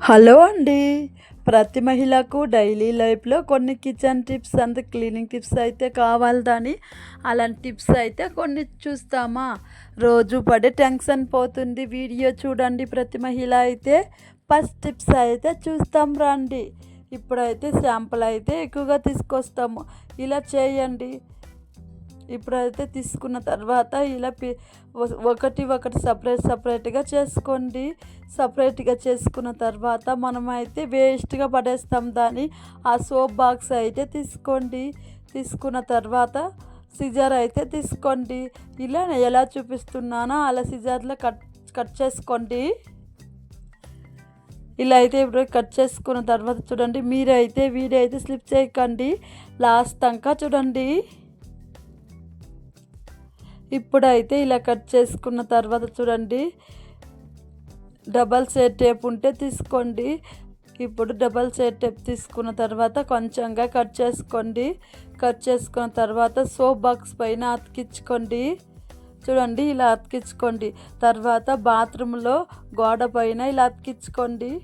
Hello అండి. ప్రతి మహిళకు డైలీ లైఫ్లో కొన్ని kitchen tips and cleaning tips అయితే కావాలని అలాంటి టిప్స్ అయితే కొన్ని చూస్తామా? రోజు పడే టెన్షన్ పోతుంది. వీడియో చూడండి ప్రతి మహిళ అయితే. ఫస్ట్ టిప్స్ అయితే చూస్తాం రండి. ఇప్పుడైతే శాంపుల్ అయితే ఎక్కువగా తీసుకొస్తాము. ఇలా చేయండి. ఇప్పుడైతే తీసుకున్న తర్వాత ఇలా పి ఒకటి ఒకటి సపరేట్ సపరేట్గా చేసుకోండి. సపరేట్గా చేసుకున్న తర్వాత మనమైతే వేస్ట్గా పడేస్తాం దాన్ని. ఆ సోప్ బాక్స్ అయితే తీసుకోండి. తీసుకున్న తర్వాత సిజర్ అయితే తీసుకోండి. ఇలా నేను ఎలా చూపిస్తున్నానో అలా సిజర్లో కట్ కట్ చేసుకోండి. ఇలా అయితే ఇప్పుడు కట్ చేసుకున్న తర్వాత చూడండి. మీరైతే వీడైతే స్లిప్ చేయకండి. లాస్ట్ దాకా చూడండి. ఇప్పుడైతే ఇలా కట్ చేసుకున్న తర్వాత చూడండి. డబల్ సైడ్ టేప్ ఉంటే తీసుకోండి. ఇప్పుడు డబల్ సైడ్ టేప్ తీసుకున్న తర్వాత కొంచెంగా కట్ చేసుకోండి. కట్ చేసుకున్న తర్వాత సోప్ బాక్స్ పైన అతికించుకోండి. చూడండి ఇలా అతికించుకోండి. తర్వాత బాత్రూంలో గోడ పైన ఇలా అతికించుకోండి.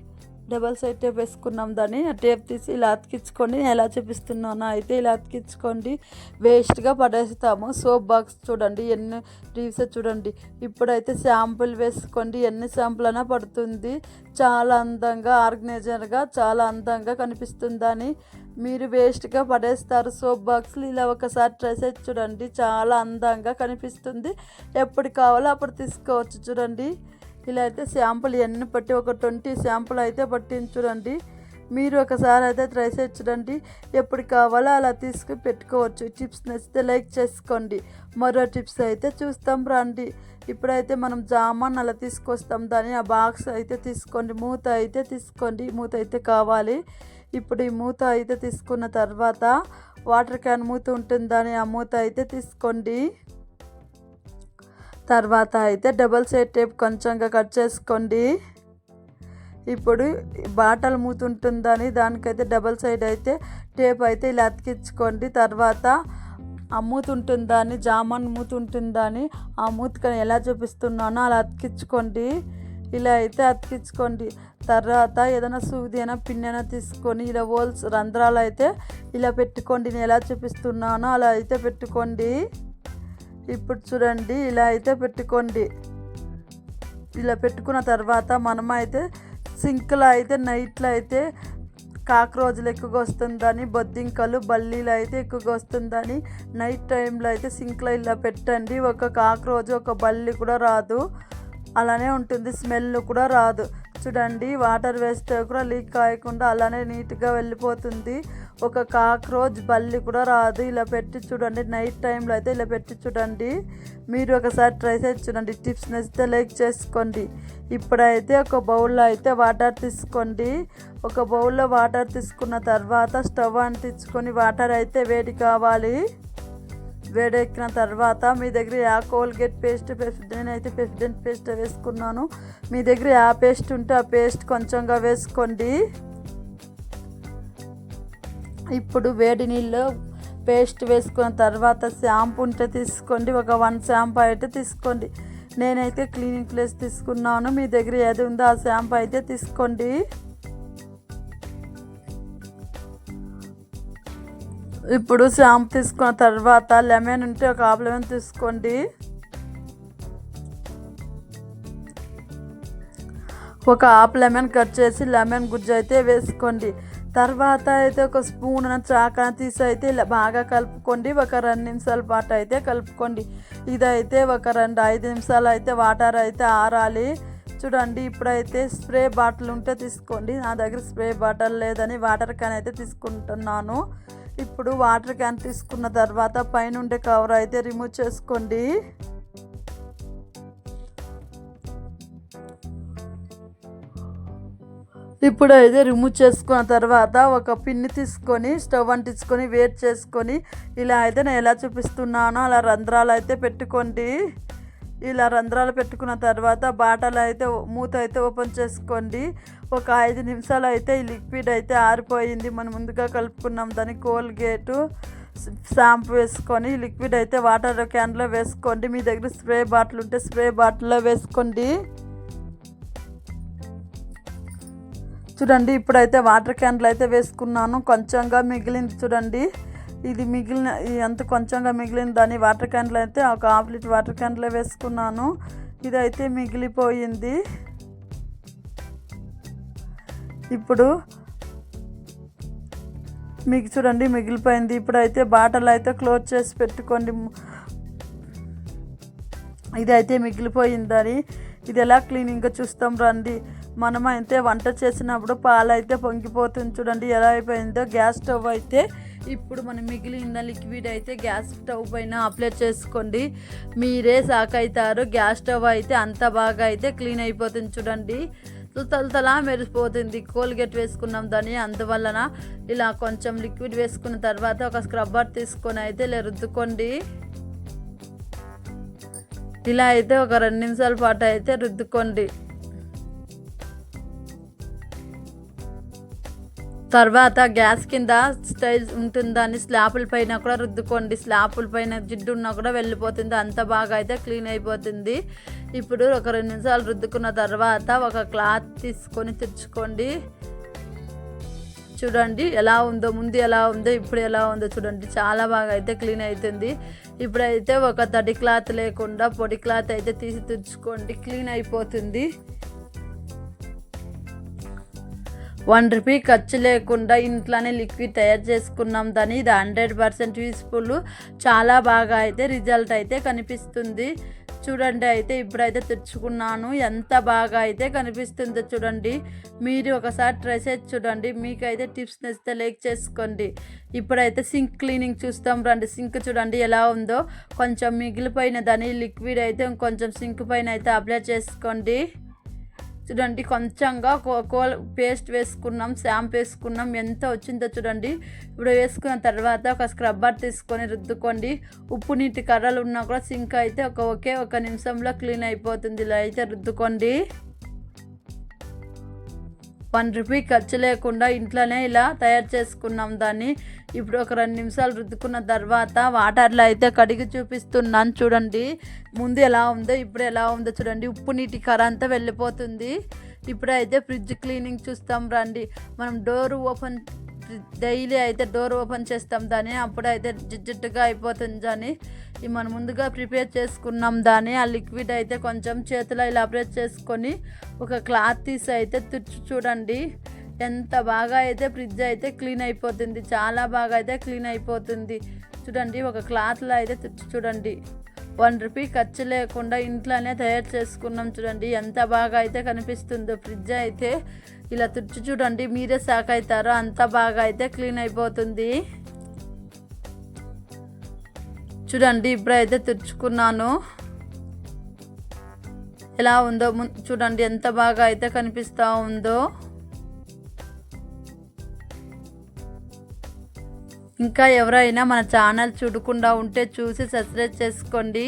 డబల్ సైడ్ టేప్ వేసుకున్నాం దాన్ని. ఆ టేప్ తీసి ఇలా అతికించుకోండి. నేను ఎలా చూపిస్తున్నానో అయితే ఇలా అతికించుకోండి. వేస్ట్గా పడేస్తాము. సోప్ బాక్స్ చూడండి. ఎన్ని రీవ్స్ చూడండి. ఇప్పుడైతే శాంపుల్ వేసుకోండి. ఎన్ని శాంపుల్ అయినా పడుతుంది. చాలా అందంగా ఆర్గనైజర్గా చాలా అందంగా కనిపిస్తుందని మీరు వేస్ట్గా పడేస్తారు. సోప్ బాక్స్లు ఇలా ఒకసారి ట్రై చేసి చూడండి. చాలా అందంగా కనిపిస్తుంది. ఎప్పుడు కావాలో అప్పుడు తీసుకోవచ్చు. చూడండి. ఇలా అయితే శాంపుల్ ఎన్ని పట్టి ఒక ట్వంటీ శాంపుల్ అయితే పట్టించుడండి. మీరు ఒకసారి అయితే ట్రై చేయించడండి ఎప్పుడు కావాలో అలా తీసుకుని పెట్టుకోవచ్చు. టిప్స్ నచ్చితే లైక్ చేసుకోండి. మరో టిప్స్ అయితే చూస్తాం రండి. ఇప్పుడైతే మనం జామాన్ అలా తీసుకొస్తాం. దాన్ని ఆ బాక్స్ అయితే తీసుకోండి. మూత అయితే తీసుకోండి. మూత అయితే కావాలి. ఇప్పుడు ఈ మూత అయితే తీసుకున్న తర్వాత వాటర్ క్యాన్ మూత ఉంటుందని ఆ మూత అయితే తీసుకోండి. తర్వాత అయితే డబల్ సైడ్ టేప్ కొంచెంగా కట్ చేసుకోండి. ఇప్పుడు బాటల్ మూతుంటుందని దానికైతే డబల్ సైడ్ అయితే టేప్ అయితే ఇలా అతికించుకోండి. తర్వాత ఆ మూత జామాన్ మూతుంటుందని ఆ మూతకని ఎలా చూపిస్తున్నానో అలా అతికించుకోండి. ఇలా అయితే అతికించుకోండి. తర్వాత ఏదైనా సూది అయినా పిన్నైనా అయినా తీసుకొని ఇలా హోల్స్ రంధ్రాలు అయితే ఇలా పెట్టుకోండి. నేను ఎలా చూపిస్తున్నానో అలా అయితే పెట్టుకోండి. ఇప్పుడు చూడండి ఇలా అయితే పెట్టుకోండి. ఇలా పెట్టుకున్న తర్వాత మనం అయితే సింక్లో అయితే నైట్లో అయితే కాక్రోజులు ఎక్కువగా వస్తుందని బొద్దింకలు బల్లీలు అయితే ఎక్కువగా వస్తుందని నైట్ టైంలో అయితే సింక్లో ఇలా పెట్టండి. ఒక కాక్రోజు ఒక బల్లి కూడా రాదు. అలానే ఉంటుంది స్మెల్ కూడా రాదు. చూడండి వాటర్ వేస్తే కూడా లీక్ కాయకుండా అలానే నీట్గా వెళ్ళిపోతుంది. ఒక కాక్రోచ్ బల్లి కూడా రాదు. ఇలా పెట్టి చూడండి. నైట్ టైంలో అయితే ఇలా పెట్టి చూడండి. మీరు ఒకసారి ట్రై చేసి చూడండి. టిప్స్ నచ్చితే లైక్ చేసుకోండి. ఇప్పుడైతే ఒక బౌల్లో అయితే వాటర్ తీసుకోండి. ఒక బౌల్లో వాటర్ తీసుకున్న తర్వాత స్టవ్ అంటించుకొని వాటర్ అయితే వేడి కావాలి. వేడెక్కిన తర్వాత మీ దగ్గర యా కోల్గేట్ పేస్ట్ నేనైతే ప్రెసిడెంట్ పేస్ట్ వేసుకున్నాను. మీ దగ్గర యా పేస్ట్ ఉంటే ఆ పేస్ట్ కొంచెంగా వేసుకోండి. ఇప్పుడు వేడి నీళ్ళు పేస్ట్ వేసుకున్న తర్వాత షాంపూ ఉంటే తీసుకోండి ఒక వన్ షాంపూ అయితే తీసుకోండి. నేనైతే క్లీనింగ్ ప్లేస్ తీసుకున్నాను మీ దగ్గర ఏది ఉందో ఆ షాంపూ అయితే తీసుకోండి. ఇప్పుడు షాంపూ తీసుకున్న తర్వాత లెమన్ ఉంటే ఒక హాఫ్ లెమన్ తీసుకోండి. ఒక హాఫ్ లెమన్ కట్ చేసి లెమన్ గుజ్జు అయితే వేసుకోండి. తర్వాత అయితే ఒక స్పూన్ చాకన తీసి అయితే ఇలా బాగా కలుపుకోండి. ఒక రెండు నిమిషాల పాటు అయితే కలుపుకోండి. ఇదైతే ఒక రెండు ఐదు నిమిషాలు అయితే వాటర్ అయితే ఆరాలి. చూడండి ఇప్పుడైతే స్ప్రే బాటిల్ ఉంటే తీసుకోండి. నా దగ్గర స్ప్రే బాటిల్ లేదని వాటర్ క్యాన్ అయితే తీసుకుంటున్నాను. ఇప్పుడు వాటర్ క్యాన్ తీసుకున్న తర్వాత పైన ఉండే కవర్ అయితే రిమూవ్ చేసుకోండి. ఇప్పుడు అయితే రిమూవ్ చేసుకున్న తర్వాత ఒక పిన్ని తీసుకొని స్టవ్ అంటించుకొని వేట్ చేసుకొని ఇలా అయితే నేను ఎలా చూపిస్తున్నానో అలా రంధ్రాలు అయితే పెట్టుకోండి. ఇలా రంధ్రాలు పెట్టుకున్న తర్వాత బాటలు అయితే మూత అయితే ఓపెన్ చేసుకోండి. ఒక ఐదు నిమిషాలు అయితే ఈ లిక్విడ్ అయితే ఆరిపోయింది. మనం ముందుగా కలుపుకున్నాం దాన్ని కోల్గేటు షాంపూ వేసుకొని లిక్విడ్ అయితే వాటర్ క్యాన్లో వేసుకోండి. మీ దగ్గర స్ప్రే బాటిల్ ఉంటే స్ప్రే బాటిల్లో వేసుకోండి. చూడండి ఇప్పుడైతే వాటర్ క్యాన్లు అయితే వేసుకున్నాను. కొంచెంగా మిగిలింది చూడండి. ఇది మిగిలిన ఎంత కొంచెంగా మిగిలిన దాన్ని వాటర్ క్యాన్లు అయితే ఒక హాఫ్ లీటర్ వాటర్ క్యాన్లో వేసుకున్నాను. ఇదైతే మిగిలిపోయింది. ఇప్పుడు మీకు చూడండి మిగిలిపోయింది. ఇప్పుడైతే బాటలు అయితే క్లోజ్ చేసి పెట్టుకోండి. ఇదైతే మిగిలిపోయిందని. ఇది ఎలా క్లీనింగ్గా చూస్తాం రండి. మనం అయితే వంట చేసినప్పుడు పాలు అయితే పొంగిపోతుంది చూడండి ఎలా అయిపోయిందో. గ్యాస్ స్టవ్ అయితే ఇప్పుడు మనం మిగిలిన లిక్విడ్ అయితే గ్యాస్ స్టవ్ పైన అప్లై చేసుకోండి. మీరే సాక్ అవుతారు గ్యాస్ స్టవ్ అయితే అంత బాగా అయితే క్లీన్ అయిపోతుంది చూడండి. తలతలా మెరిసిపోతుంది. కోల్గేట్ వేసుకున్నాం దాన్ని అందువలన ఇలా కొంచెం లిక్విడ్ వేసుకున్న తర్వాత ఒక స్క్రబ్బర్ తీసుకొని అయితే ఇలా రుద్దుకోండి. ఇలా అయితే ఒక రెండు నిమిషాల పాటు అయితే రుద్దుకోండి. తర్వాత గ్యాస్ కింద స్టైల్ ఉంటుందని స్లాపుల పైన కూడా రుద్దుకోండి. స్లాపుల పైన జిడ్డు ఉన్నా కూడా వెళ్ళిపోతుంది. అంత బాగా అయితే క్లీన్ అయిపోతుంది. ఇప్పుడు ఒక రెండు నిమిషాలు రుద్దుకున్న తర్వాత ఒక క్లాత్ తీసుకొని తెచ్చుకోండి. చూడండి ఎలా ఉందో ముందు ఎలా ఉందో ఇప్పుడు ఎలా ఉందో చూడండి. చాలా బాగా అయితే క్లీన్ అవుతుంది ఇప్పుడైతే ఒక తడి క్లాత్ లేకుండా పొడి క్లాత్ అయితే తీసి తెచ్చుకోండి. క్లీన్ అయిపోతుంది. వన్ రూపీ ఖర్చు లేకుండా ఇంట్లోనే లిక్విడ్ తయారు చేసుకున్నాం. దాని ఇది హండ్రెడ్ పర్సెంట్ యూస్ఫుల్. చాలా బాగా అయితే రిజల్ట్ అయితే కనిపిస్తుంది. చూడండి అయితే ఇప్పుడైతే తెచ్చుకున్నాను. ఎంత బాగా అయితే కనిపిస్తుందో చూడండి. మీరు ఒకసారి ట్రై చేసి చూడండి. మీకైతే టిప్స్ నచ్చితే లైక్ చేసుకోండి. ఇప్పుడైతే సింక్ క్లీనింగ్ చూస్తాం. రండి సింక్ చూడండి ఎలా ఉందో. కొంచెం మిగిలిపోయిన దాని లిక్విడ్ అయితే కొంచెం సింక్ పైన అయితే అప్లై చేసుకోండి. చూడండి కొంచెంగా కోల్ పేస్ట్ వేసుకున్నాం షాంపూ వేసుకున్నాం. ఎంత వచ్చిందో చూడండి. ఇప్పుడు వేసుకున్న తర్వాత ఒక స్క్రబ్బర్ తీసుకొని రుద్దుకోండి. ఉప్పు నీటి కర్రలు ఉన్నా కూడా సింక్ అయితే ఒక ఒకే ఒక నిమిషంలో క్లీన్ అయిపోతుంది. ఇలా అయితే రుద్దుకోండి. వన్ రూపీ ఖర్చు లేకుండా ఇంట్లోనే ఇలా తయారు చేసుకున్నాం దాన్ని. ఇప్పుడు ఒక రెండు నిమిషాలు రుద్దుకున్న తర్వాత వాటర్లో అయితే కడిగి చూపిస్తున్నాను చూడండి. ముందు ఎలా ఉందో ఇప్పుడు ఎలా ఉందో చూడండి. ఉప్పు నీటి కర అంతా వెళ్ళిపోతుంది. ఇప్పుడైతే ఫ్రిడ్జ్ క్లీనింగ్ చూస్తాం రండి. మనం డోర్ ఓపెన్ డైలీ అయితే డోర్ ఓపెన్ చేస్తాం దాన్ని అప్పుడైతే జిడ్జిట్టుగా అయిపోతుంది అని మనం ముందుగా ప్రిపేర్ చేసుకున్నాం దాన్ని ఆ లిక్విడ్ అయితే కొంచెం చేతిలో ఇలా ప్రెస్ చేసుకొని ఒక క్లాత్ తీసి అయితే తుచ్చు చూడండి. ఎంత బాగా అయితే ఫ్రిడ్జ్ అయితే క్లీన్ అయిపోతుంది చాలా బాగా అయితే క్లీన్ అయిపోతుంది. చూడండి ఒక క్లాత్లో అయితే తుచ్చు చూడండి. వన్ రూపీ ఖర్చు లేకుండా ఇంట్లోనే తయారు చేసుకున్నాం చూడండి. ఎంత బాగా అయితే కనిపిస్తుందో ఫ్రిడ్జ్ అయితే. ఇలా తుడిచి చూడండి మీరే సాక్ అవుతారో అంత బాగా అయితే క్లీన్ అయిపోతుంది. చూడండి ఇప్పుడైతే తుడుచుకున్నాను. ఎలా ఉందో చూడండి ఎంత బాగా అయితే కనిపిస్తూ ఉందో. ఇంకా ఎవరైనా మన ఛానల్ చూడకుండా ఉంటే చూసి సబ్స్క్రైబ్ చేసుకోండి.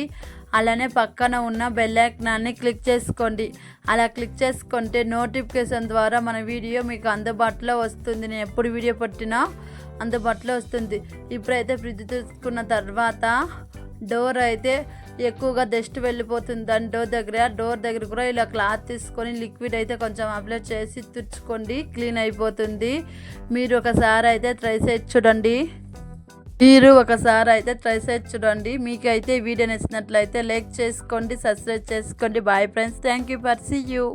అలానే పక్కన ఉన్న బెల్ ఐకాన్ని క్లిక్ చేసుకోండి. అలా క్లిక్ చేసుకుంటే నోటిఫికేషన్ ద్వారా మన వీడియో మీకు అందుబాటులో వస్తుంది. నేను ఎప్పుడు వీడియో పట్టినా అందుబాటులో వస్తుంది. ఇప్పుడైతే ఫ్రిడ్జ్ తీసుకున్న తర్వాత డోర్ అయితే ఎక్కువగా డస్ట్ వెళ్ళిపోతుంది. దాని డోర్ దగ్గర డోర్ దగ్గర కూడా ఇలా క్లాత్ తీసుకొని లిక్విడ్ అయితే కొంచెం అప్లై చేసి తుడుచుకోండి. క్లీన్ అయిపోతుంది. మీరు ఒకసారి అయితే ట్రై చేసి చూడండి. మీరు ఒకసారి అయితే ట్రై చేసి చూడండి. మీకైతే వీడియో నచ్చినట్లయితే లైక్ చేసుకోండి సబ్స్క్రైబ్ చేసుకోండి. Bye friends thank you for see you